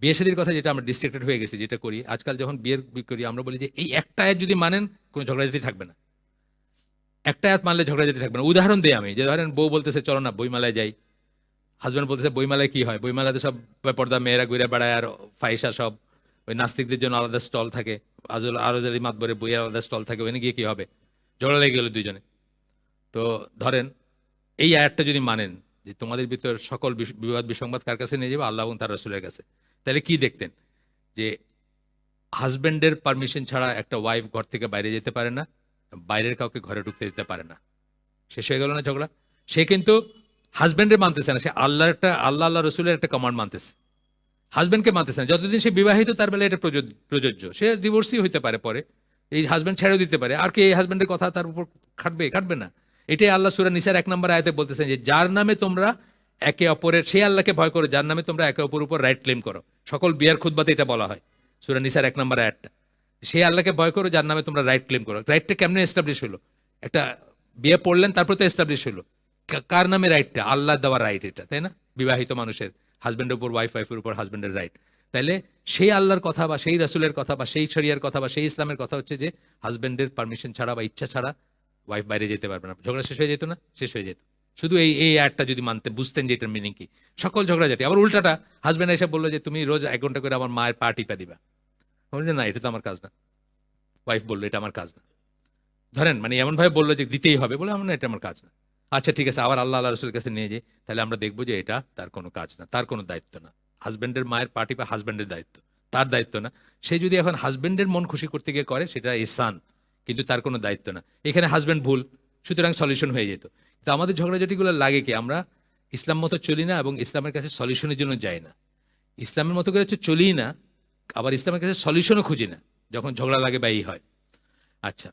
বিয়ে শাদীর কথা যেটা আমরা ডিস্ট্রাক্টেড হয়ে গেছি, যেটা করি, আজকাল যখন বিয়ের করি, আমরা বলি যে, এই একটা যদি মানেন, কোনো ঝগড়াঝাটি থাকবে না। একটা আয়াত মানলে ঝগড়াঝাটি থাকবে না। উদাহরণ দিই আমি, যে ধরেন বউ বলতেছে, চলো না, বইমেলায় যাই। হাজব্যান্ড বলতেছে, বইমেলায় কি হয়? বইমেলাতে সব পর্দা মেয়েরা ঘুরে বেড়ায় আর ফাইসা সব, ওই নাস্তিকদের জন্য আলাদা স্টল থাকে। আজল আরজ আলী মাতবরে বইয়ের আলাদা স্টল থাকে, ওখানে গিয়ে কি হবে? ঝগড়া লেগে গেল দুজনে তো ধরেন, এই আয়াতটা যদি মানেন, যে তোমাদের ভিতর সকল বিবাদ বিসংবাদ কার কাছে নিয়ে যাবে? আল্লাহ এবং তার রসুলের কাছে। তাহলে কি দেখতেন? যে হাজব্যান্ডের পারমিশন ছাড়া একটা ওয়াইফ ঘর থেকে বাইরে যেতে পারে না, বাইরের কাউকে ঘরে ঢুকতে দিতে পারে না। শেষ হয়ে গেল না ঝগড়া? সে কিন্তু হাজব্যান্ডের মানতেছে না, সে আল্লাহর একটা, আল্লাহ আল্লাহ রসুলের একটা কমান্ড মানতেছে। হাজব্যান্ডকে মানতেছে না, যতদিন সে বিবাহিত তার বেলা এটা প্রযোজ্য প্রযোজ্য। সে ডিভোর্সই হইতে পারে পরে, এই হাজব্যান্ড ছেড়েও দিতে পারে। আর কি এই হাজব্যান্ডের কথা তার উপর খাটবে খাটবে না। এটাই আল্লাহ সুরা নিসার এক নম্বর আয়তে বলতেছেন যে, যার নামে তোমরা একে অপরের, সেই আল্লাহকে ভয় করো, যার নামে তোমরা একে অপরের উপর রাইট ক্লেম করো। সকল বিয়ার খুদবাতে এটা বলা হয়। সুরা নিসার এক নম্বর আয়াতটা। সেই আল্লাহকে ভয় করো, যার নামে তোমরা রাইট ক্লেম করো। রাইটটা কেমনে এস্টাবলিশ হলো? একটা বিয়ে পড়লেন, তারপর তো এস্টাবলিশ হলো। কার নামে রাইটটা? আল্লাহ দেওয়া রাইট এটা, তাই না? বিবাহিত মানুষের হাজব্যান্ডের উপর ওয়াইফ ওয়াইফের উপর হাজব্যান্ডের রাইট। তাইলে সেই আল্লাহর কথা বা সেই রাসুলের কথা বা সেই শরিয়ার কথা বা সেই ইসলামের কথা হচ্ছে যে হাজব্যান্ডের পারমিশন ছাড়া বা ইচ্ছা ছাড়া ওয়াইফ বাইরে যেতে পারবে না। ঝগড়া শেষ হয়ে যেত না? শেষ হয়ে যেত। শুধু এই এই অ্যাডটা যদি মানতে বুঝতেন যে এটার মিনিং কি। সকল ঝগড়াঝাটি আবার উল্টাটা হাজব্যান্ড এসে বলল যে তুমি রোজ এক ঘণ্টা করে আমার মায়ের পা টিপা দিবা। বললাম, না এটা তো আমার কাজ না। ওয়াইফ বলল এটা আমার কাজ না। ধরেন মানে এমনভাবে বলল যে দিতেই হবে। বলে আমার এটা আমার কাজ না। আচ্ছা ঠিক আছে আবার আল্লাহ আল্লাহ রসুলের কাছে নিয়ে যাই। তাহলে আমরা দেখব যে এটা তার কোনো কাজ না তার কোনো দায়িত্ব না। হাজব্যান্ডের মায়ের পার্টি বা হাজব্যান্ডের দায়িত্ব তার দায়িত্ব না। সে যদি এখন হাজব্যান্ডের মন খুশি করতে গিয়ে করে সেটা ইসান কিন্তু তার কোনো দায়িত্ব না। এখানে হাজব্যান্ড ভুল সুতরাং সলিউশন হয়ে যেত। তো আমাদের ঝগড়াঝাটিগুলো লাগে কি? আমরা ইসলাম মতো চলি না এবং ইসলামের কাছে সলিউশনের জন্য যাই না। ইসলামের মতো করে হচ্ছে চলি না, আবার ইসলামের কাছে সলিউশনও খুঁজি না, যখন ঝগড়া লাগে বা এই হয়। আচ্ছা